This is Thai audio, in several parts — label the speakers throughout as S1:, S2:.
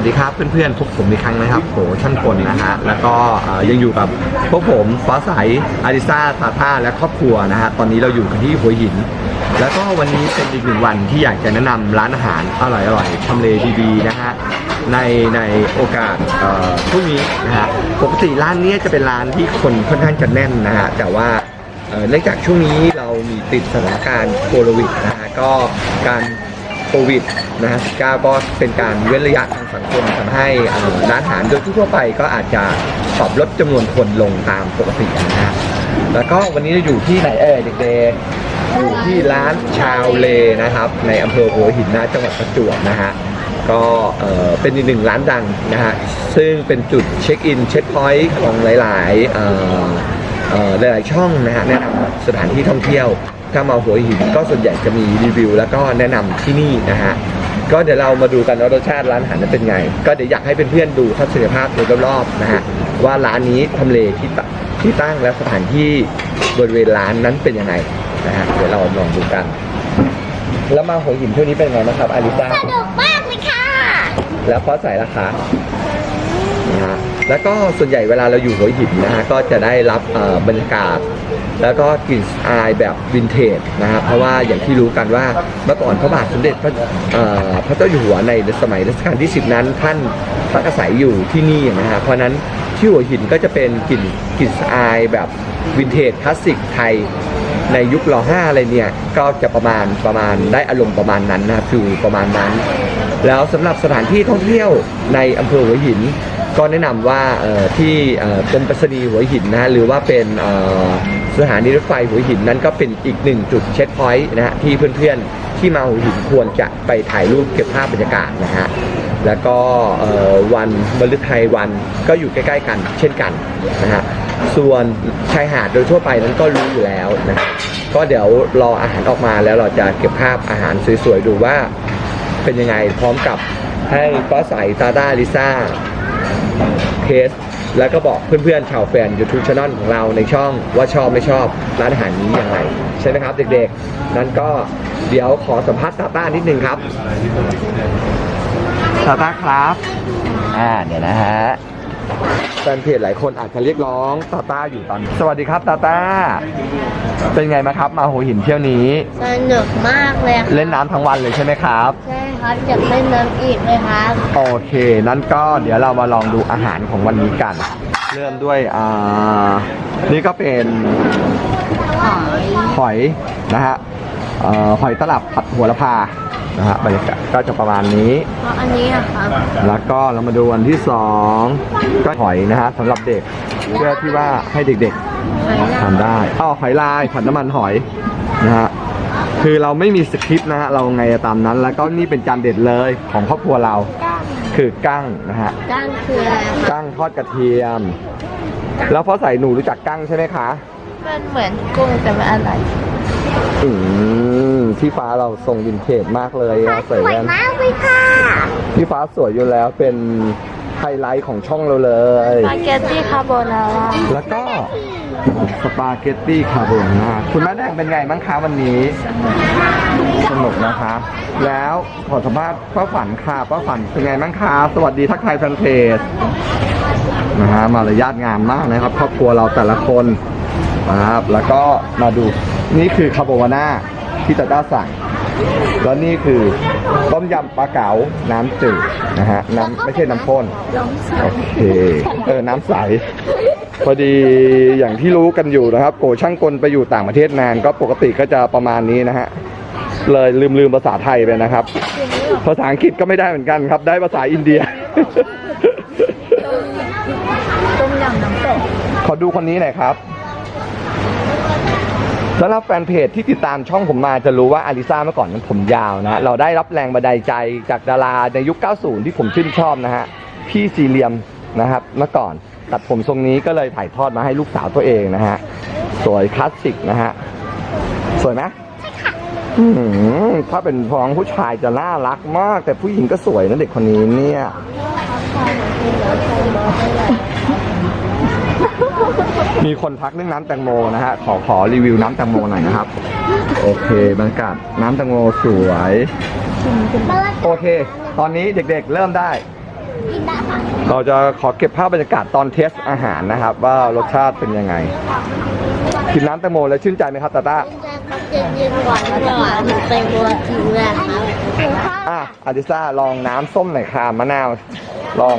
S1: สวัสดีครับเพื่อนๆพบผมอีกครั้งนะครับโหช่างกลนะฮะแล้วก็ยังอยู่กับพวกผมฟ้าใสอาริซาตาท่าและครอบครัวนะฮะตอนนี้เราอยู่กันที่หัวหิน แล้วก็วันนี้เป็นอีกหนึ่งวันที่อยากจะแนะนำร้านอาหารอร่อยๆทำเลดีๆนะฮะในในโอกาสเอ่อพรุ่งนี้นะฮะปกติร้านนี้จะเป็นร้านที่คนค่อนข้างจะแน่นนะฮะแต่ว่าเนื่องจากช่วงนี้เรามีติดสถานการณ์โควิดนะฮะก็การ โควิดนะฮะ19ก็เป็นการเว้นระยะทางสังคมทำให้ร้านอาหารโดยทั่วไปก็อาจจะปรับลดจำนวนคนลงตามปกตินะฮะแล้วก็วันนี้เราอยู่ที่ไหนเอ่ยเด็กๆอยู่ที่ร้านชาวเลนะครับ ในอำเภอหัวหินนะจังหวัดประจวบนะฮะก็เออเป็นอีกหนึ่งร้านดังนะฮะซึ่งเป็นจุดเช็คอินเช็คพอยต์ของหลายๆเออเออหลายๆช่องนะฮะแนะนำสถานที่ท่องเที่ยว ถ้ามาหัวหินก็ส่วนใหญ่จะมีรีวิว แล้วก็แนะนำที่นี่นะฮะก็เดี๋ยวเรามาดูกันว่ารสชาติร้านอาหารนั้นเป็นไง ก็เดี๋ยวอยากให้เพื่อนๆดูทัศนียภาพโดยรอบๆนะฮะว่าร้านนี้ทำเลที่ตที่ตั้งและสถานที่บริเวณร้านนั้นเป็นยังไงนะฮะเดี๋ยวเราลองดูกัน แล้วมาหัวหินเที่ยวนี้เป็นไงบ้างครับอาริซา
S2: สนุกมากเลยค่ะ
S1: แล้วเพราะใส่ราคานะฮะ แล้วก็ส่วนใหญ่เวลาเราอยู่หัวหินนะฮะก็จะได้รับบรรยากาศ แล้วก็กลิ่นอายแบบวินเทจนะฮะเพราะว่าอย่างที่รู้กันว่าเมื่อก่อนพระบาทสมเด็จพระเอ่อพระเจ้าอยู่หัวในสมัยรัชกาลที่ 10 นั้นท่านพักอาศัยอยู่ที่นี่นะฮะเพราะนั้นที่หัวหินก็จะเป็นกลิ่นกลิ่นอายแบบวินเทจคลาสสิกไทยในยุคร5อะไรเนี่ยก็จะประมาณประมาณได้อารมณ์ประมาณนั้นนะครับคือประมาณนั้น แล้วสำหรับสถานที่ท่องเที่ยวในอำเภอหัวหิน ก็แนะนำว่าที่เอ่อกรมปรษณีย์หัวหินนะฮะหรือว่าเป็นสถานีรถไฟหัวหินนั้นก็เป็นอีกหนึ่งจุดเช็คพอยต์นะฮะที่เพื่อนๆที่มาหัวหินควรจะไปถ่ายรูปเก็บภาพบรรยากาศนะฮะแล้วก็วันมฤทัยวันก็อยู่ใกล้ ๆ กัน เช่นกันนะฮะส่วนชายหาดโดยทั่วไปนั้นก็รู้อยู่แล้วนะก็เดี๋ยวรออาหารออกมาแล้วเราจะเก็บภาพอาหารสวยๆดูว่าเป็นยังไงพร้อมกับให้ฟ้าใสตาต้าลิซ่า เคส แล้วก็บอกเพื่อนๆ ชาวแฟน YouTube Channel ของเราในช่องว่าชอบไม่ชอบร้านอาหารนี้ยังไง ใช่ไหมครับเด็กๆ นั้นก็เดี๋ยวขอสัมภาษณ์ตาต้านิดนึงครับตาต้าครับ อ่าเดี๋ยวนะฮะ แฟนเพจหลายคนอาจจะเรียกร้องตาต้าอยู่ตอนนี้สวัสดีครับตาต้า เป็นไงมาครับมาหัวหินเที่ยวนี้
S2: สนุกมากเลยค่ะ
S1: เล่นน้ำทั้งวันเลยใช่ไหมครับ
S2: ใช่ครับอยากเล่นน้ำอีกเลยครับ
S1: โอเค นั้นก็เดี๋ยวเรามาลองดูอาหารของวันนี้กัน เริ่มด้วยอ่านี่ก็เป็น
S2: หอย
S1: หอยนะฮะเอ่อหอยตลับผัดหัวละพา นะฮะบรรยากาศก็จะประมาณนี้
S2: เพราะอันนี้อะครับ
S1: แล้วก็เรามาดูอันที่สองก็หอยนะฮะสำหรับเด็กเพื่อที่ว่าให้เด็ก
S2: หอย
S1: ๆ
S2: ลา
S1: ทานได้อ้าวหอยลายผัดน้ำมันหอยนะฮะคือเราไม่มีสคริปต์นะฮะเราไงตามนั้น แล้วก็นี่เป็นจานเด็ดเลยของครอบครัวเรา
S2: ก้าง
S1: คือกั้งนะฮะ
S2: ก้างคืออะไรครับ
S1: กั้งทอดกระเทียม แล้วพอใส่หนูรู้จักกั้งใช่ไหมคะ
S2: มันเหมือนกุ้งแต่ไม่อะไร
S1: อืม พี่ฟ้าเราทรงวินเทจมากเลยอะใส่แว่น
S2: มากเลยค่ะ
S1: พี่ฟ้าสวยอยู่แล้วเป็นไฮไลท์ของช่องเราเลย
S2: สปาเกตตี้คาโบนาร่า
S1: แล้วก็สปาเกตตี้คาโบนาร่าคุณแม่แดงเป็นไงบ้างคะวันนี้ สนุกนะคะ แล้วขอสัมภาษณ์ป้าฝันค่ะป้าฝันเป็นไงบ้างคะสวัสดีทักทายแฟนเพจนะฮะมารยาทงามมากนะครับ ครอบครัวเราแต่ละคนนะครับแล้วก็มาดูนี่คือคาโบวาน่า ที่ตาต้าสั่งแล้วนี่คือต้มยำปลาเก๋าน้ำจืดนะฮะน้ำไม่ใช่น้ำข้นโอเคเออน้ำใสพอดีอย่างที่รู้กันอยู่นะครับ โกช่างกลไปอยู่ต่างประเทศนาน ก็ปกติก็จะประมาณนี้นะฮะเลยลืมลืมภาษาไทยไปนะครับ ภาษาอังกฤษก็ไม่ได้เหมือนกันครับ ได้ภาษาอินเดีย
S2: ต้มยำน้ำตก
S1: ขอดูคนนี้หน่อยครับ สำหรับแฟนเพจที่ติดตามช่องผมมาจะรู้ว่าอาริซาเมื่อก่อนนั้นผมยาวนะฮะเราได้รับแรงบันดาลใจจากดาราในยุค 90 ที่ผมชื่นชอบนะฮะพี่ซีเรียมนะครับเมื่อก่อนตัดผมทรงนี้ก็เลยถ่ายทอดมาให้ลูกสาวตัวเองนะฮะสวยคลาสสิกนะฮะสวยไหมอื้อหือถ้าเป็นพ้องผู้ชายจะน่ารักมาก แต่ผู้หญิงก็สวยนะเด็กคนนี้เนี่ย มีคนทักเรื่องน้ำแตงโมนะฮะขอขอรีวิวน้ำแตงโมหน่อยนะครับ โอเคบรรยากาศน้ำแตงโมสวย โอเค ตอนนี้เด็กๆเริ่มได้
S2: กินได้ค่ะ
S1: เราจะขอเก็บภาพบรรยากาศตอนเทสอาหารนะครับ ว่ารสชาติเป็นยังไง กินน้ำแตงโมแล้วชื่นใจไหมครับตาต้า
S2: เย็นเย็นๆหวานหวานเต็มตัวจริงเลยครับ
S1: อะอาดิซ่าลองน้ำส้มหน่อยค่ะมะนาว ลอง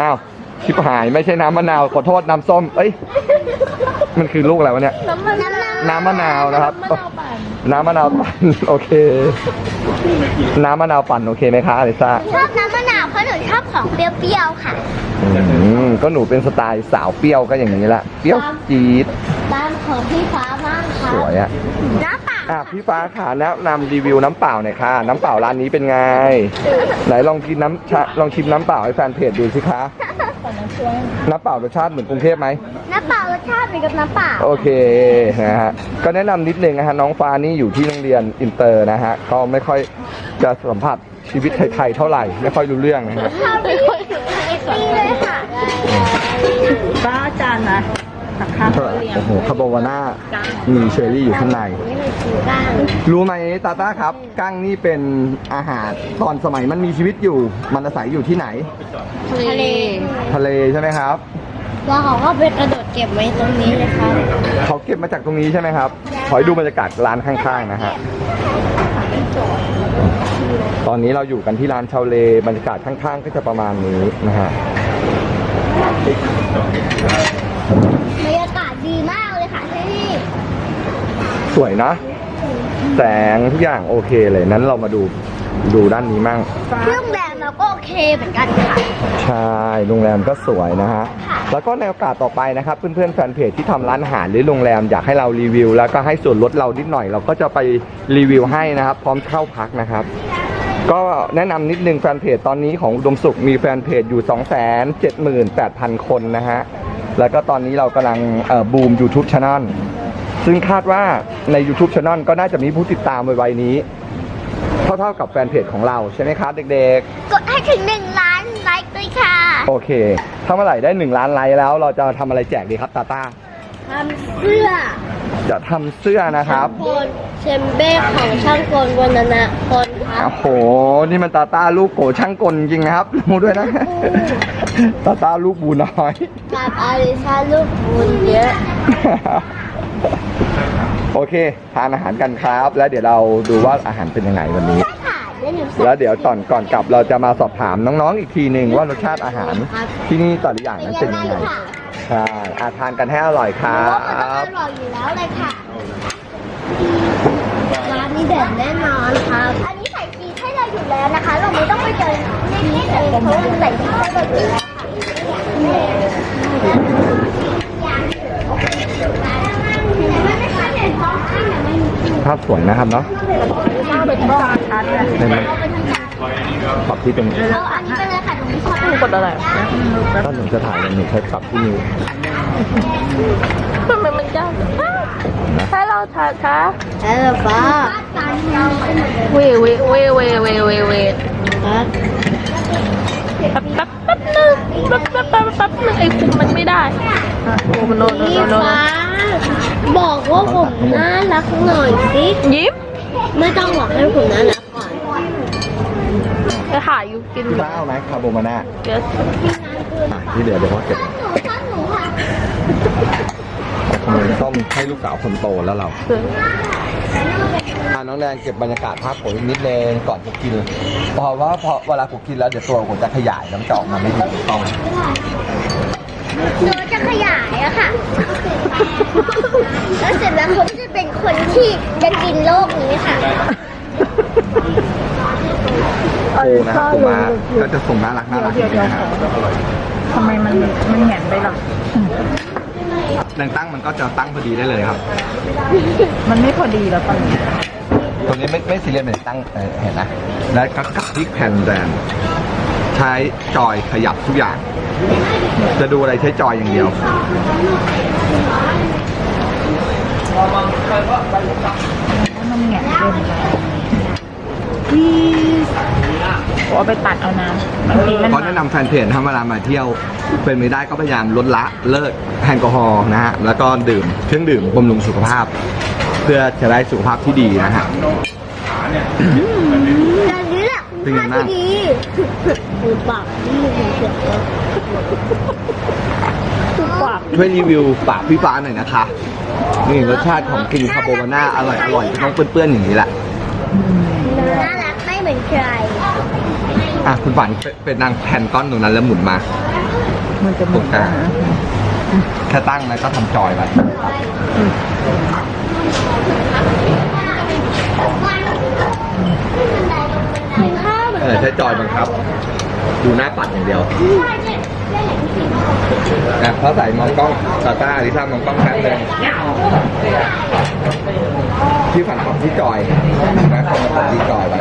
S1: อ้าว ชิบหายไม่ใช่น้ำมะนาวขอโทษน้ำส้ม เอ้ย มันคือลูกอะไรวะเนี่ย
S2: น้ำมันน้ำ
S1: น้ำมะนาวนะครับ น้ำมะนาวปั่นโอเค น้ำมะนาวปั่นโอเคไหมคะอาดิซ่า
S2: ชอบน้ำมะนาวเพราะหนูชอบของเปรี้ยวๆค่ะ
S1: อืมก็หนูเป็นสไตล์สาวเปรี้ยวก็อย่างนี้ละเปรี้ยวจี๊ด
S2: บ้านของพี่ฟ้ามากค่ะ
S1: สวยอะ
S2: น้ำเปล่า
S1: อะพี่ฟ้าค่ะแนะนำรีวิวน้ำเปล่าหน่อยค่ะ น้ำเปล่าร้านนี้เป็นไง ไหนลองกินน้ำชาลองชิมน้ำเปล่าให้แฟนเพจดูสิคะ น้ำเปล่ารสชาติเหมือนกรุงเทพไหม
S2: น้ำเปล่ารสชาติเหมือนกับน้ำเปล่า
S1: โอเคนะฮะก็แนะนำนิดนึงนะฮะน้องฟ้านี่อยู่ที่โรงเรียนอินเตอร์นะฮะก็ไม่ค่อยจะสัมผัสชีวิตไทยๆเท่าไหร่ไม่ค่อยรู้เรื่องนะฮะ
S2: ข้าวไม่ค่อยถึงไอตีเลยค่ะ
S3: ป้าจานนะ ตักข้าวเรียง
S1: โอ้โหคาโบวาน่ามีเชอร์รี่อยู่ข้างใน
S2: นี่เลยกินก้าง
S1: รู้ไหมตาต้าครับ กั้งนี่เป็นอาหารตอนสมัยมันมีชีวิตอยู่ มันอาศัยอยู่ที่ไหน
S2: ทะเล
S1: ทะเลใช่ไหมครับ
S2: แล้วเขาก็ไปกระโดดเก็บไว้ตรงนี้เลยครับ
S1: เขาเก็บมาจากตรงนี้ใช่ไหมครับ ขอให้ดูบรรยากาศร้านข้างๆนะฮะ ตอนนี้เราอยู่กันที่ร้านชาวเลบรรยากาศข้างๆ ก็จะประมาณนี้นะฮะ
S2: บรรยากาศดีมากเลยค่ะที่นี่
S1: สวยนะ แสงทุกอย่างโอเคเลยนั้นเรามาดูดูด้านนี้มั่ง
S2: เครื่องแรมเราก็โอเคเหมือนกันค่ะ
S1: ใช่โรงแรมก็สวยนะฮะ
S2: ค่ะ
S1: แล้วก็ในโอกาสต่อไปนะครับ เพื่อนๆแฟนเพจที่ทำร้านอาหารหรือโรงแรมอยากให้เรารีวิว แล้วก็ให้ส่วนลดเรานิดหน่อย เราก็จะไปรีวิวให้นะครับ พร้อมเข้าพักนะครับ ก็แนะนำนิดนึงแฟนเพจตอนนี้ของอุดมสุขมีแฟนเพจอยู่ 278,000 คนนะฮะ แล้วก็ตอนนี้เรากำลังบูม YouTube Channel ซึ่งคาดว่าใน YouTube Channel ก็น่าจะมีผู้ติดตามไวๆนี้ เท่าๆกับแฟนเพจของเราใช่ไหมครับเด็กๆ
S2: กดให้ถึงหนึ่งล้านไลค์ด้วยค่ะ
S1: โอเค ถ้าเมื่อไหร่ได้หนึ่งล้านไลค์แล้ว เราจะทำอะไรแจกดีครับตาต้า
S2: ทำเสื้อ
S1: จะทำเสื้อนะครับ
S2: โคนเชมเบ้ของช่างกลวรณะคนครั
S1: โอ้
S2: บ
S1: โห นี่มันตาต้าลูกโกช่างกลจริงนะครับรู้ด้วยนะ ตาต้าลูกบูน้อย
S2: กับอาริซาลูกบุญเยอะ
S1: โอเค ทานอาหารกันครับ แล้วเดี๋ยวเราดูว่าอาหารเป็นยังไงวันนี้
S2: ใช่ค่ะแล้วหนู
S1: แล้วเดี๋ยวก่อนก่อนกลับเราจะมาสอบถามน้องๆอีกทีหนึ่งว่ารสชาติอาหาร ที่นี่แต่ละอย่างนั้นเป็นยังไง
S2: ค่ะ
S1: ใช่อาทานกันให้อร่อยครั
S2: เพราะว่ามัน
S1: บ
S2: ต้องอร่อยอยู่แล้วเลยค่ะ ร้านนี้เด็ดแน่นอนครับ อันนี้ใส่ชีสให้เราอยู่แล้วนะคะ เราไม่ต้องไปเจอชีสเองเพราะว่ามันใส่ชีสให้เราอยู่แล้วค่ะ
S1: ภาพสวยนะครับเนาะ
S3: เป็นจานชัดเลย
S1: เห็นไหมปรับที่ตรงนี้
S2: เอาอันนี้ไปเลยค่ะหนูไม่ชอบ
S3: กดอะไร
S1: ถ้าหนูจะถ่ายหนูใช้ปรับที่นิ้ว
S3: ทำไมมันยากให้เราช้าช้า
S2: เออป้าตาเรา
S3: เวเวเวเวเวเวเว แป๊บแป๊บแป๊บนึงแป๊บแป๊บแป๊บแป๊บนึงไอ้คุมมันไม่ได้โอ้โหโนโนโนโน
S2: ฟ้าบอกว่าผมน่ารักหน่อยสิ
S3: ยิ้ม
S2: ไม่ต้องบอกให้ผมน่ารักก่อน
S3: จะถ่ายอยู่กิน
S1: พี่ฟ้าเอาไหมคาโบมาน่า
S3: เดี๋ยว
S1: ที่เหลือเดี๋ยวพ่อเก็บ
S2: หนูชอบหนูค่ะ
S1: ขโมยส้มให้ลูกสาวคนโตแล้วเรา
S3: คือ
S1: อ่าน้องแดงเก็บบรรยากาศภาพผมอีกนิดนึงก่อนผมกินเพราะว่าพอเวลาผมกินแล้วเดี๋ยวตัวผมจะขยายแล้วมันจะออกมาไม่ดีถูกต้อง
S2: หนูจะขยายอะค่ะ แล้วเสร็จแล้วผมจะเป็นคนที่จะกินโลกนี้ค่ะ
S1: โอ้นะครับผมมาก็จะส่งน่ารักน่ารักจริงๆนะครับ
S3: ทำไมมันมันแหงนไปหรอ
S1: แรงตั้งมันก็จะตั้งพอดีได้เลยครับ
S3: มันไม่พอดีแล้วตอนนี้
S1: ตรงนี้ไม่ไม่ซีเรียสเลยตั้งเออเห็นนะแล้วก็กลับที่แผ่นแดนใช้จอยขยับทุกอย่าง จะดูอะไรใช้จอยอย่างเดียว
S3: มันแหงนเกินไปพี่เอาไปตัดเอาน้ำบางทีมัน
S1: เพราะแนะนำแฟนเพจถ้าเวลามาเที่ยว เป็นไม่ได้ก็พยายามลดละเลิกแอลกอฮอล์นะฮะ แล้วก็ดื่มเครื่องดื่มบำรุงสุขภาพ เพื่อจะได้สุขภาพที่ดีนะฮะ
S2: อย่างนี้แหละ
S1: เป็นไงบ้าง
S2: ที่ดีถูกปากนี่มันเสียงถูกปาก
S1: ช่วยรีวิวปากพี่ฟ้าหน่อยนะคะ นี่รสชาติของกินคาโบนาน่าอร่อยอร่อยต้องเปื้อนๆอย่างนี้แหละ
S2: น่ารักไม่เหมือนใคร
S1: อะคุณฝันเป็นเป็นนางแผ่นก้อนตรงนั้นแล้วหมุนมา
S3: มันจะหมุนได้นะ
S1: แค่ตั้งแล้วก็ทำจอยไป
S2: อน
S1: เออใช้จอยบังคับ ดูหน้าปัดอย่างเดียวนะเพราใส่มองกล้องตาต้าลิซ่ามองกล้องแป๊บเลยที่ฝันของที่จอยนะคนมาของที่จอยไป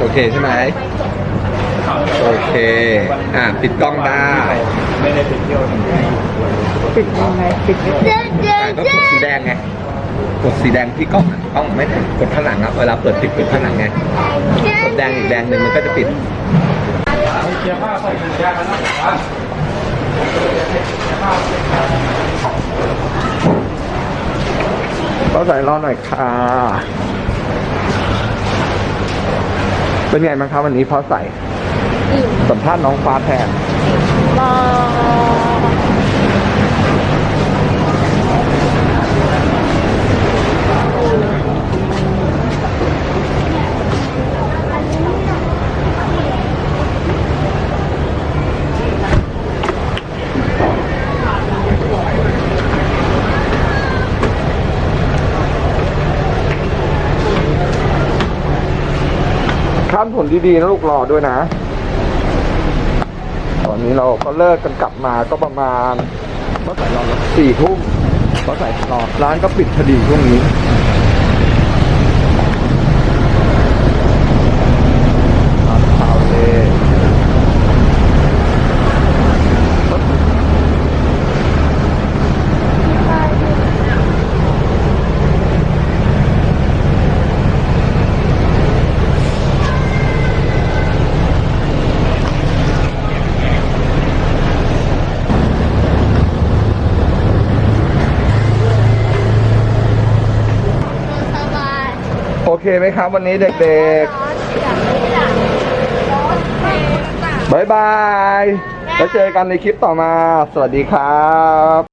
S1: โอเคใช่ไหม โอเค อะ ปิดกล้องได้
S3: ปิดยังไงปิดไม่
S2: เจ๊เจ๊
S1: อะก็กดสีแดงไง กดสีแดงที่กล้องกล้องไม่ได้กดข้างหลังครับเวลาเปิดปิดปิดข้างหลังไง กดแดงอีกแดงหนึ่งมันก็จะปิดก็ใส่รอหน่อยค่ะ เป็นไงบ้างครับวันนี้พอใส่ สัมภาษณ์น้องฟ้าแทนข้ามผลดีๆนะลูกรอด้วยนะ ตอนนี้เราก็เลิกกันกลับมาก็ประมาณเมื่อไหร่รอสี่ทุ่มเมื่อไหร่รอร้านก็ปิดพอดีช่วงนี้ร้านข้าวเล่โอเค ไหมครับ วันนี้เด็กๆบายบาย แล้วเจอกันในคลิปต่อมา สวัสดีครับ